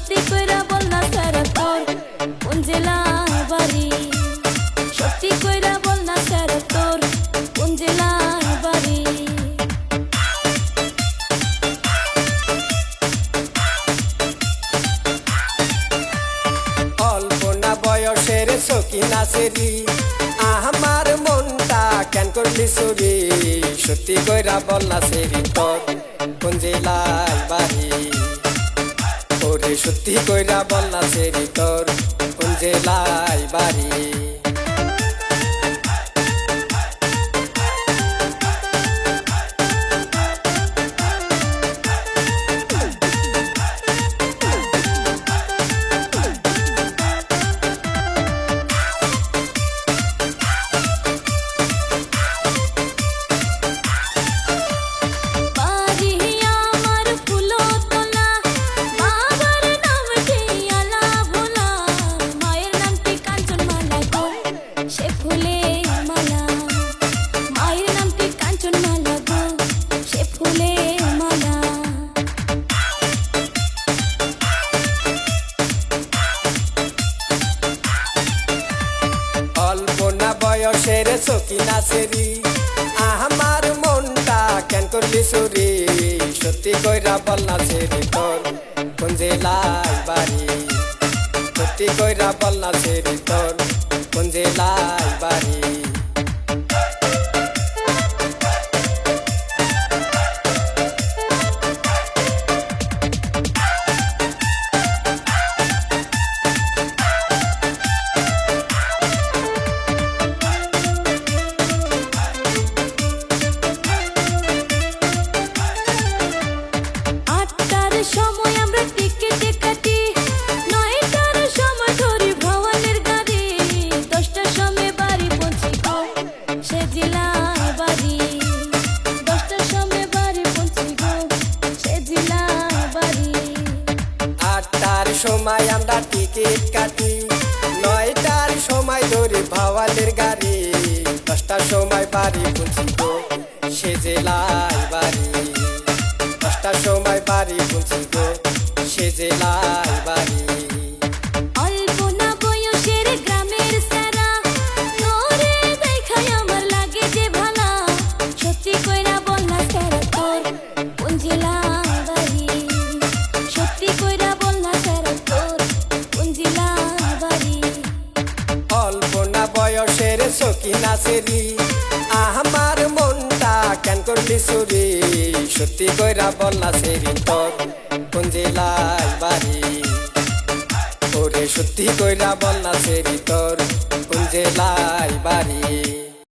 সত্যি কইরা বল না সারা তোর কোন জেলা বাড়ি? সত্যি কইরা বল না আমার মনটা কেন করলি সুরি সত্যি কইরা বল না সেরি তোর। সত্যি কইরা বললা সেরি তোর কোন জেলায় বাড়ি? অল্প না বয়সের সকিনা সেরি। আমার মনটা কেন করলি সুরি? সত্যি কইরা বললা সেরি তোর, কোন জেলায় বাড়ি? সত্যি কইরা বললা সেরি তোর, কোন বাড়ি? আমরা টিকিট কাটি। নয়টার সময় ধরি ভাওয়ালের গাড়ি। দশটার সময় বাড়ি পৌঁছি গো সে জেলায় বাড়ি। দশটার সময় বাড়ি পৌঁছি গো সে জেলায় সকিনা সেরি আমার মনটা কেন করলি সুরি সত্যি কইরা বললা সেরি তোর কোন জেলার বাড়ি? ওরে সত্যি কইরা বললা সেরি তোর কোন জেলার বাড়ি?